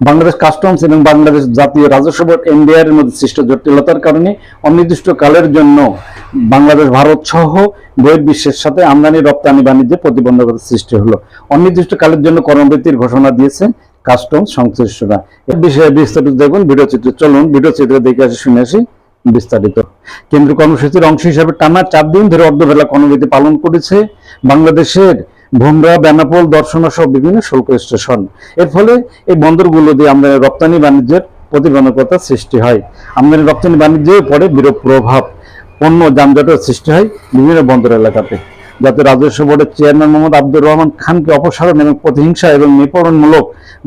Bangladesh customs এবং বাংলাদেশ জাতীয় রাজস্ব বোর্ড এনডিআর এর মধ্যে সৃষ্ট জটিলতার কারণে অনির্দিষ্ট কালের জন্য বাংলাদেশ, ভারত সহ বহির্বিশ্বের সাথে আমদানি, রপ্তানি, বাণিজ্যে প্রতিবন্ধকতা সৃষ্টি হলো। অনির্দিষ্ট কালের জন্য কর্মবৃত্তির ঘোষণা দিয়েছে কাস্টমস সংশ্লিষ্টরা। এ বিষয়ে বিস্তারিত দেখুন ভিডিও চিত্র। চলুন, ভিডিও চিত্র দেখে আসি, শুনে আসি বিস্তারিত। কেন্দ্রীয় কর্মসূচির অংশ হিসাবে টানা চার দিন ধরে অর্ধবেলা কর্মবিরতি পালন করেছে বাংলাদেশের ভুমরা, বেনাপোল দর্শনা সহ বিভিন্ন শুল্ক স্টেশন। এর ফলে এই বন্দরগুলো দিয়ে আমদানি, রপ্তানি বাণিজ্যের প্রতিবন্ধকতা সৃষ্টি হয়। আমদানি, রপ্তানি বাণিজ্যে পড়ে বিরূপ প্রভাব। পণ্য যানজটের সৃষ্টি হয় বিভিন্ন বন্দর এলাকাতে, যাতে রাজস্ব বোর্ডের চেয়ারম্যান মোহাম্মদ আব্দুর রহমান খানকে অপসারণ এবং প্রতিহিংসা এবং নিপরণমূলক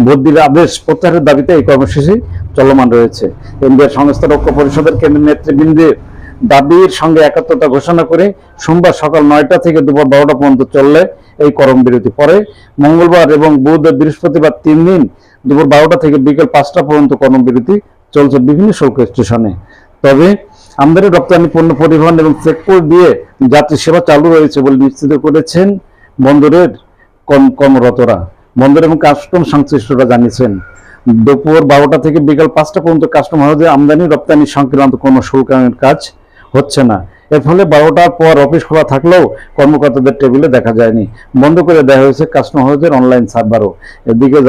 বদলির আদেশ প্রত্যাহারের দাবিতে এই কর্মসূচি চলমান রয়েছে। এনবিআর সংস্থার ঐক্য পরিষদের কেন্দ্রীয় নেতৃবৃন্দের দাবির সঙ্গে একাত্মতা ঘোষণা করে সোমবার সকাল নয়টা থেকে দুপুর বারোটা পর্যন্ত চললে এই করম বিরতি। পরে মঙ্গলবার এবং বুধ বৃহস্পতিবার তিন দিন দুপুর বারোটা থেকে বিকেল পাঁচটা পর্যন্ত কর্মবিরতি চলছে বিভিন্ন শুল্ক স্টেশনে। তবে আমদানি রপ্তানি, পণ্য পরিবহন এবং চেকপোস্ট দিয়ে যাত্রী সেবা চালু রয়েছে বলে নিশ্চিত করেছেন বন্দরের কর্ম- কর্মরতরা। বন্দর এবং কাস্টম সংশ্লিষ্টরা জানিয়েছেন, দুপুর বারোটা থেকে বিকেল পাঁচটা পর্যন্ত কাস্টম হাউসে আমদানি, রপ্তানি সংক্রান্ত কোনো শুল্কায়নের কাজ হচ্ছে না। এর ফলে বারোটার পর অফিস খোলা থাকলেও কর্মকর্তাদের টেবিলে দেখা যায়নি। বন্ধ করে দেওয়া হয়েছে কাস্টম হাউসের অনলাইন সার্ভারও। এদিকে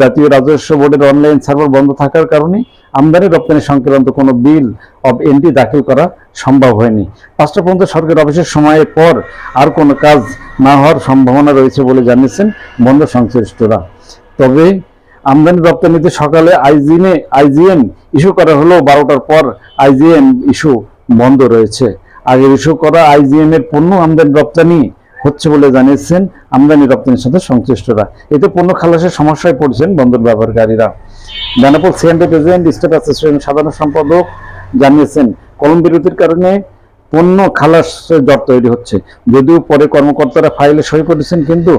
জাতীয় রাজস্ব বোর্ডের অনলাইন সার্ভার বন্ধ থাকার কারণে আমদানি রপ্তানি সংক্রান্ত কোনো বিল অব এন্ট্রি দাখিল করা সম্ভব হয়নি। পাঁচটা পর্যন্ত সরকারি অফিসের সময়ের পর আর কোনো কাজ না হওয়ার সম্ভাবনা রয়েছে বলে জানিয়েছেন বন্দর সংশ্লিষ্টরা। তবে আমদানি রপ্তানিতে সকালে আইজিএমে আইজিএম ইস্যু করা হলেও বারোটার পর আইজিএম ইস্যু বন্ধ রয়েছে। আগে ইস্যু করা আইজিএম এর পণ্য আমদানি রপ্তানি হচ্ছে বলে জানিয়েছেন আমদানি রপ্তানির সাথে সংশ্লিষ্টরা। এতে পণ্য খালাসের সমস্যায় পড়ছেন বন্দর ব্যবহারকারীরা। Benapole CND president state association সাধারণ সম্পাদক জানিয়েছেন, কলম বিরতির কারণে পণ্য খালাসের জট তৈরি হচ্ছে। যদিও পরে কর্মকর্তারা ফাইলে সই করেছেন, কিন্তু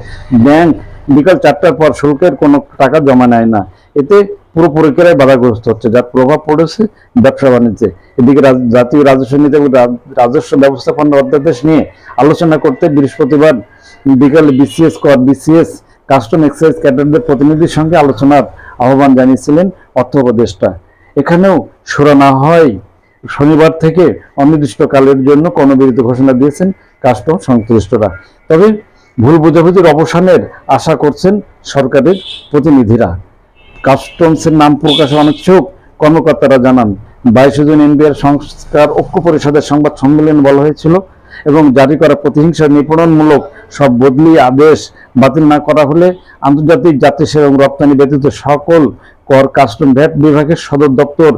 ব্যাংক বিকাল চারটার পর শুল্কের কোনো টাকা জমা নেয় না। এতে পুরো প্রক্রিয়ায় বাধাগ্রস্ত হচ্ছে। যার প্রভাব পড়েছে ব্যবসা বাণিজ্যে। এদিকে জাতীয় রাজস্ব নীতি এবং রাজস্ব ব্যবস্থাপনা অধ্যাদেশ নিয়ে আলোচনা করতে বৃহস্পতিবার বিকালে বিসিএস কর, বিসিএস কাস্টম এক্সাইজ ক্যাডারদের প্রতিনিধির সঙ্গে আলোচনার আহ্বান জানিয়েছিলেন অর্থ উপদেষ্টা। এখানেও সুরা না হয় শনিবার থেকে অনির্দিষ্টকালের জন্য কর্মবিরতি ঘোষণা দিয়েছেন কাস্টম সংশ্লিষ্টরা। তবে ভুল বোঝাবুঝির অবসানের আশা করছেন সরকারের প্রতিনিধিরা। কাস্টমসের নাম প্রকাশে অনিচ্ছুক কর্মকর্তারা জানান, বাইশ জুন এনবিআর সংস্কার ঐক্য পরিষদের সংবাদ সম্মেলনে বলা হয়েছিল এবং জারি করা প্রতিহিংসা নিপণনমূলক সব বদলি আদেশ বাতিল না করা হলে আন্তর্জাতিক যাত্রী সেবা এবং রপ্তানি ব্যতীত সকল কর, কাস্টম, ভ্যাট বিভাগের সদর দপ্তর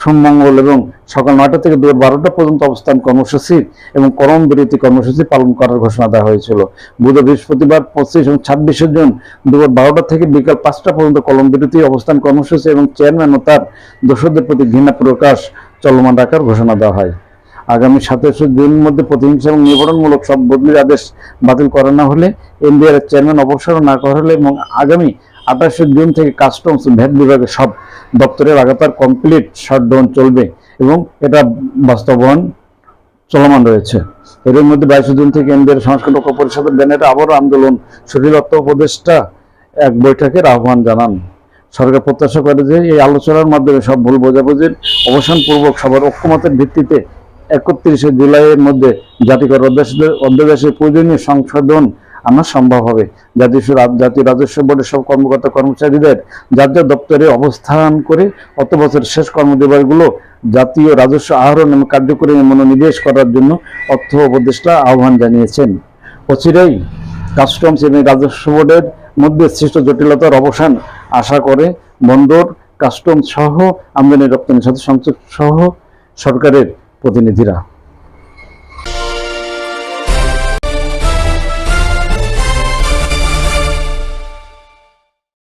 সোমমঙ্গল এবং সকাল নয়টা থেকে দুপুর বারোটা পর্যন্ত অবস্থান কর্মসূচি এবং করম বিরতি কর্মসূচি পালন করার ঘোষণা দেওয়া হয়েছিল। বুধ, বৃহস্পতিবার পঁচিশ এবং ছাব্বিশে জুন দুপুর বারোটা থেকে বিকাল পাঁচটা পর্যন্ত কলম বিরতি, অবস্থান কর্মসূচি এবং চেয়ারম্যান ও তার দোষদের প্রতি ঘৃণা প্রকাশ চলমান রাখার ঘোষণা দেওয়া হয়। আগামী সাতাশে জুনের মধ্যে প্রতিহিংসা এবং নিবারণমূলক সব বদলির আদেশ বাতিল করা না হলে এনবিআর এর চেয়ারম্যান অবসর না করা হলে এবং আগামী আঠাশে জুন থেকে কাস্টমস ভ্যাট বিভাগের সব দপ্তরের লাগাতার কমপ্লিট শাটডাউন চলবে এবং এটা বাস্তবায়ন চলমান রয়েছে। এর মধ্যে বাইশে জুন থেকে এনবিআর সংস্কার ঐক্য পরিষদের ব্যানারে আবারও আন্দোলন অর্থ উপদেষ্টা এক বৈঠকের আহ্বান জানান। সরকার প্রত্যাশা করে যে এই আলোচনার মাধ্যমে সব ভুল বোঝাবুঝির অবসানপূর্বক সবার ঐক্যমতের ভিত্তিতে একত্রিশে জুলাইয়ের মধ্যে জাতিকর অধ্যাদেশের প্রয়োজনীয় সংশোধন আনা সম্ভব হবে। জাতীয় জাতীয় রাজস্ব বোর্ডের সব কর্মকর্তা কর্মচারীদের যার দপ্তরে অবস্থান করে অত বছর শেষ কর্মদিবসগুলো জাতীয় রাজস্ব আহরণ এবং কার্যকরী মনোনিবেশ করার জন্য অর্থ উপদেষ্টা আহ্বান জানিয়েছেন। অচিরেই কাস্টমস এবং রাজস্ব বোর্ডের মধ্যে সৃষ্ট জটিলতার অবসান আশা করে বন্দর, কাস্টমস সহ আমদানি রপ্তানির সাথে সংশ্লিষ্ট সহ সরকারের প্রতিনিধিরা।